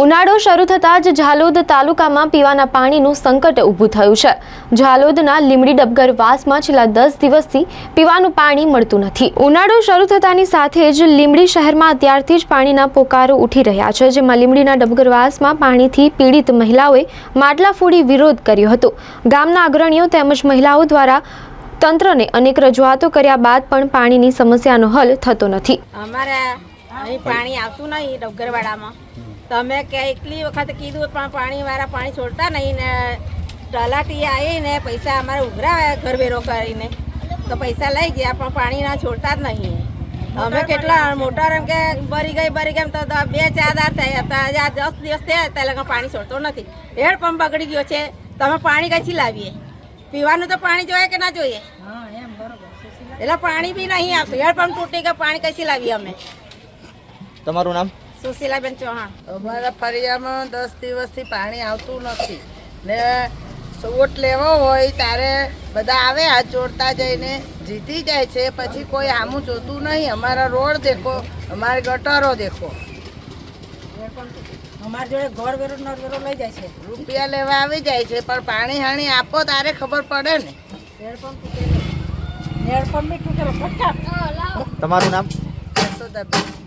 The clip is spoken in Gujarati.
ઉનાળો શરૂ થતાં જ ઝાલોદ તાલુકામાં પીવાના પાણીનું સંકટ ઊભું થયું છે. ઝાલોદના લીમડી ડબગર વાસમાં છેલ્લા દસ દિવસથી પીવાનું પાણી મળતું નથી. ઉનાળો શરૂ થતાની સાથે જ લીમડી શહેરમાં અત્યારથી જ પાણીના પોકારો ઉઠી રહ્યા છે, જેમાં લીમડીના ડબગરવાસમાં પાણીથી પીડિત મહિલાઓએ માટલા ફોડી વિરોધ કર્યો હતો. ગામના અગ્રણીઓ તેમજ મહિલાઓ દ્વારા તંત્રને અનેક રજૂઆતો કર્યા બાદ પણ પાણીની સમસ્યાનો હલ થતો નથી. અમારે પાણી આવતું નહીં ડબગરવાડામાં. તમે કે એટલી વખત કીધું પણ પાણીવાળા પાણી છોડતા નહીં ને તલાટી આવીને પૈસા અમારે ઉઘરાવ્યા ઘર વેરો કરીને. તો પૈસા લઈ ગયા પણ પાણી ના છોડતા જ નહીં. અમે કેટલા મોટર એમ કે ભરી ગઈ ભરી ગઈ એમ તો બે ચાર દાર થયા હતા. આજે દસ દિવસ થયા ત્યાં લગન પાણી છોડતો નથી. હેડ પંપ બગડી ગયો છે. તમે પાણી કઈથી લાવીએ? પીવાનું તો પાણી જોઈએ કે ના જોઈએ? એટલે પાણી બી નહીં હેડ પંપ તૂટી ગયો પાણી કઈથી લાવીએ અમે? તમારું નામ? સુશીલાબેન ચૌહાણ. અમારા ફરિયામાં દસ દિવસથી પાણી આવતું નથી. ને વોટ લેવો હોય ત્યારે બધા આવે આ જોડતા જઈને જીતી જાય છે. પછી કોઈ આમું જોતું નહીં. અમારા રોડ દેખો અમારે ગટરો દેખો. અમારા જોડે ઘર વેરો નર વેરો લઈ જાય છે. રૂપિયા લેવા આવી જાય છે પણ પાણી હાણી આપો તારે ખબર પડે ને. હેડપંપ બી તૂટેલો. તમારું નામ? યશોદાબેન.